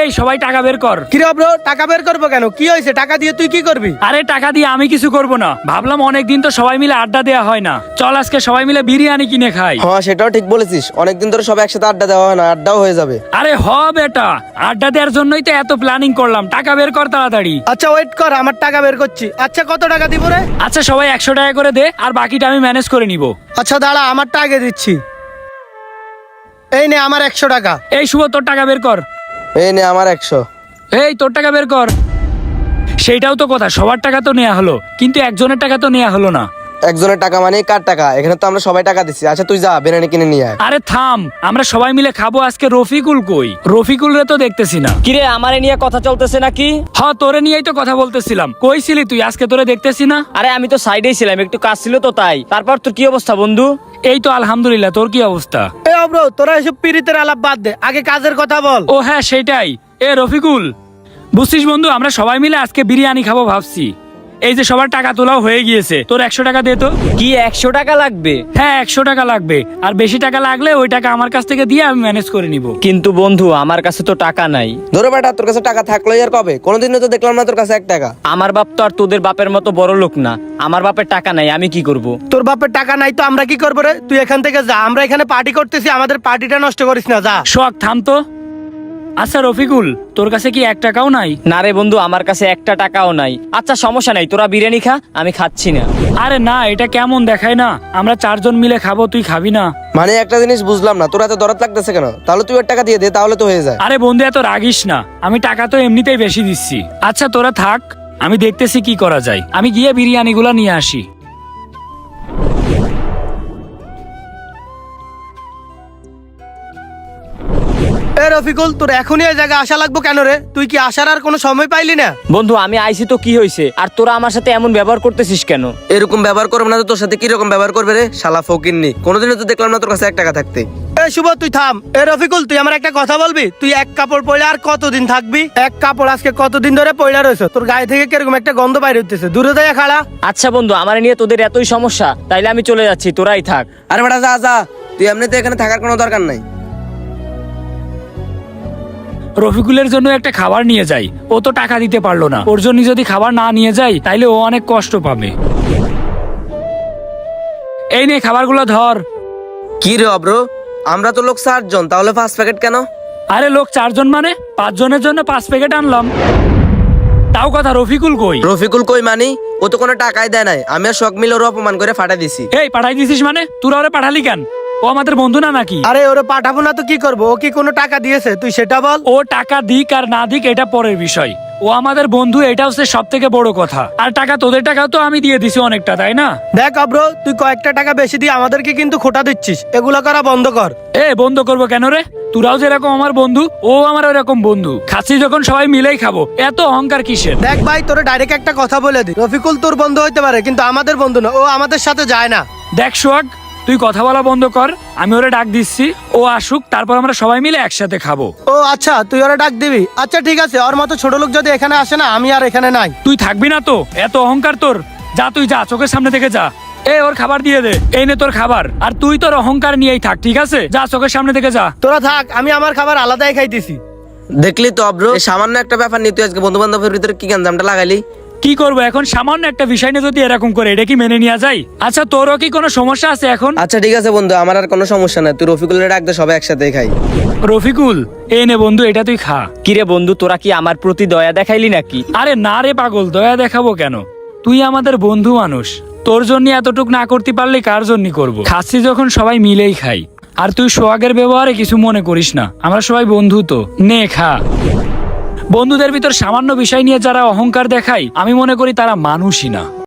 এই সবাই টাকা বের কর। কিরে ব্রো টাকা বের করব কেন? কি হয়েছে? টাকা দিয়ে তুই কি করবি? আরে টাকা দিয়ে আমি কিছু করব না। ভাবলাম অনেকদিন তো সবাই মিলে আড্ডা দেওয়া হয় না। চল আজকে সবাই মিলে বিরিয়ানি কিনে খাই। হ্যাঁ সেটাও ঠিক বলেছিস। অনেকদিন ধরে সবাই একসাথে আড্ডা দেওয়া হয় না আড্ডাও হয়ে যাবে। আরে হ বেটা। আড্ডা দেওয়ার জন্যই তো এত প্ল্যানিং করলাম। টাকা বের কর তাড়াতাড়ি। আচ্ছা ওয়েট কর আমার টাকা বের করছি। আচ্ছা কত টাকা দিব রে? আচ্ছা সবাই একশো টাকা করে দে আর বাকিটা আমি ম্যানেজ করে নিব। আচ্ছা দাঁড়া আমারটা আগে দিচ্ছি। এই নে আমার একশো টাকা। এই শুভ তোর টাকা বের কর। এই নে আমার একশো। এই, তোর টাকা বের কর। সেইটাও তো কথা, সবার টাকা তো নেওয়া হলো, কিন্তু একজনের টাকা তো নেওয়া হলো না। একজনের টাকা মানে কার টাকা? এখানে তো আমরা সবাই টাকা দিচ্ছি আচ্ছা তুই যা বিরিয়ানি কিনে নিয়ে আয়। আরে থাম আমরা সবাই মিলে খাব আজকে রফিকুল কই? রফিকুল রে তো দেখতেছি না। কিরে আমারে নিয়ে কথা চলতেছে নাকি? হ তোরে নিয়েই তো কথা বলতেছিলাম। কই ছিলি তুই? আজকে তোরে দেখতেছি না? আরে আমি তো সাইডেই ছিলাম একটু কাজ ছিল তো তাই। তারপর তোর কি অবস্থা বন্ধু? এই তো আলহামদুলিল্লাহ তোর কি অবস্থা? এ ব্রো তোরা এসব পিরিতের আলাপ বাদ দে আগে কাজের কথা বল। ও হ্যাঁ সেটাই। এ রফিকুল বুঝছিস বন্ধু আমরা সবাই মিলে আজকে বিরিয়ানি খাব ভাবছি। এই যে সবার টাকা তোলাও হয়ে গিয়েছে। তোর একশো টাকা দে তো। কি একশো টাকা লাগবে? হ্যাঁ একশো টাকা লাগবে। আর বেশি টাকা লাগলে ওই টাকা আমার কাছ থেকে দিয়ে আমি ম্যানেজ করে নিব। কিন্তু বন্ধু আমার কাছে তো টাকা নাই। ধরো বেটা তোর কাছে টাকা থাকল আর কবে? কোনোদিনও তো দেখলাম না তোর কাছে এক টাকা। আমার বাপ তো আর তোদের বাপের মতো বড় লোক না। আমার বাপের টাকা নাই আমি কি করব। তোর বাপের টাকা নাই তো আমরা কি করব রে? তুই এখান থেকে যা আমরা এখানে পার্টি করতেছি আমাদের পার্টিটা নষ্ট করিস না যা। শখ থাম তো। আচ্ছা রফিকুল তোর কাছে কি এক টাকাও নাই? না রে বন্ধু আমার কাছে একটা টাকাও নাই। আচ্ছা সমস্যা নাই তোরা বিরিয়ানি খা আমি খাচ্ছি না। আরে না এটা কেমন দেখায় না? আমরা চারজন মিলে খাব তুই খাবি না। মানে একটা জিনিস বুঝলাম না তোর এত দরদ লাগতেছে কেন? তাহলে তুই ওর টাকা দিয়ে দে তাহলে তো হয়ে যায়। আরে বন্ধু এত রাগিস না। আমি টাকা তো এমনিতেই বেশি দিচ্ছি। আচ্ছা তোরা থাক আমি দেখতেছি কি করা যায়। আমি গিয়ে বিরিয়ানিগুলো নিয়ে আসি। এ রফিকুল তোর এখনই এই জায়গায় আসা লাগবো কেন রে? তুই কি আসার আর কোনো সময় পাইলি না? বন্ধু আমি আইছি তো কি হয়েছে আর তোরা আমার সাথে এমন ব্যবহার করতেছিস কেন? এরকম ব্যবহার করবে না তো তোর সাথে কীরকম ব্যবহার করবে রে? শালা ফকিরনি কোনোদিনও তো দেখলাম না তোর কাছে এক টাকা থাকতে। এ শুভ তুই থাম। এ রফিকুল তুই আমার একটা কথা বলবি? তুই এক কাপড় পরে আর কতদিন থাকবি? এক কাপড় আজকে কতদিন ধরে পয়লা রয়েছে তোর গায়ে থেকে কীরকম একটা গন্ধ বাইরে হইতেছে? দূরে যায় খাড়া। আচ্ছা বন্ধু আমার নিয়ে তোদের এতই সমস্যা তাইলে আমি চলে যাচ্ছি তোরাই থাক। আরে বেটা যা যা। তুই এমনিতে এখানে থাকার কোনো দরকার নাই। রফিকুলের জন্য একটা খাবার নিয়ে যাই। ও তো টাকা দিতে পারল না। ওর জন্য যদি খাবার না নিয়ে যাই তাইলে ও অনেক কষ্ট পাবে। এই নে খাবারগুলো ধর। কি রে অব্র? আমরা তো লোক চারজন তাহলে পাঁচ প্যাকেট কেন? আরে লোক চারজন মানে? পাঁচজনের জন্য পাঁচ প্যাকেট আনলাম। তাও কথা রফিকুল কই? রফিকুল কই মানি? ও তো কোনো টাকাই দেয় নাই। আমি আর শখ মিলে ওর অপমান করে ফাটা দিছি। এই পাঠাই দিছিস মানে? তোরা ওরে পাঠালি কেন? ও আমাদের বন্ধু না নাকি? আরে ওরে পাঠাবো না তো কি করব? ও কি কোনো টাকা দিয়েছে? তুই সেটা বল। ও টাকা দিক আর না দিক এটা পরের বিষয়। ও আমাদের বন্ধু এটা হচ্ছে সব থেকে বড় কথা। আর টাকা তোদের টাকা তো আমি দিয়ে দিছি অনেকটা তাই না? দেখ অব্র তুই কয়েকটা টাকা বেশি দিয়ে আমাদেরকে কিন্তু খোটা দিচ্ছিস। এগুলো করা বন্ধ কর। এ বন্ধ করব কেন রে? তোরাও যেরকম আমার বন্ধু ও আমার ওরকম বন্ধু। খাচ্ছি যখন সবাই মিলেই খাব। এত অহংকার কিসের? দেখ ভাই তোরে ডাইরেক্ট একটা কথা বলে দি রফিকুল তোর বন্ধু হইতে পারে কিন্তু আমাদের বন্ধু না ও আমাদের সাথে যায় না। দেখ সোহাগ তুই কথা বলা বন্ধ কর আমি ওরে ডাক দিচ্ছি ও আসুক তারপর আমরা সবাই মিলে একসাথে খাব। ও আচ্ছা তুই ওরা ডাক দিবি? আচ্ছা ঠিক আছে ওর মতো ছোট লোক যদি এখানে আসে না আমি আর এখানে নাই। তুই থাকবি না তো এত অহংকার তোর। যা তুই যা চোখের সামনে থেকে যা। এ ওর খাবার দিয়ে দে এই নে তোর খাবার। আর তুই তোর অহংকার নিয়েই থাক ঠিক আছে? যা চোখের সামনে থেকে যা। তোরা থাক আমি আমার খাবার আলাদাই খাইতেছি। দেখলি তো অব্র এই সামান্য একটা ব্যাপার নিয়ে তুই আজকে বন্ধু বান্ধবের ভিতরে কি গঞ্জামটা লাগাইলি কি করব এখন? সামান্য একটা বিষয় নিয়ে যদি এরকম করে এটা কি মেনে নেওয়া যায়? আচ্ছা তোরও কি কোনো সমস্যা আছে এখন? আচ্ছা ঠিক আছে বন্ধু আমার আর কোনো সমস্যা নাই। তুই রফিকুলের ডাক দে সবাই একসাথে খাই। রফিকুল এই নে বন্ধু এটা তুই খা। কিরে বন্ধু তোরা কি আমার প্রতি দয়া দেখাইলি নাকি? আরে না রে পাগল দয়া দেখাবো কেন? তুই আমাদের বন্ধু মানুষ। তোর জন্য এতটুক না করতে পারলে কার জন্য করব? খাচ্ছি যখন সবাই মিলেই খাই। আর তুই সোহাগের ব্যবহারে কিছু মনে করিস না। আমরা সবাই বন্ধু তো। নে খা। বন্ধুদের ভিতর সামান্য বিষয় নিয়ে যারা অহংকার দেখায় আমি মনে করি তারা মানুষই না।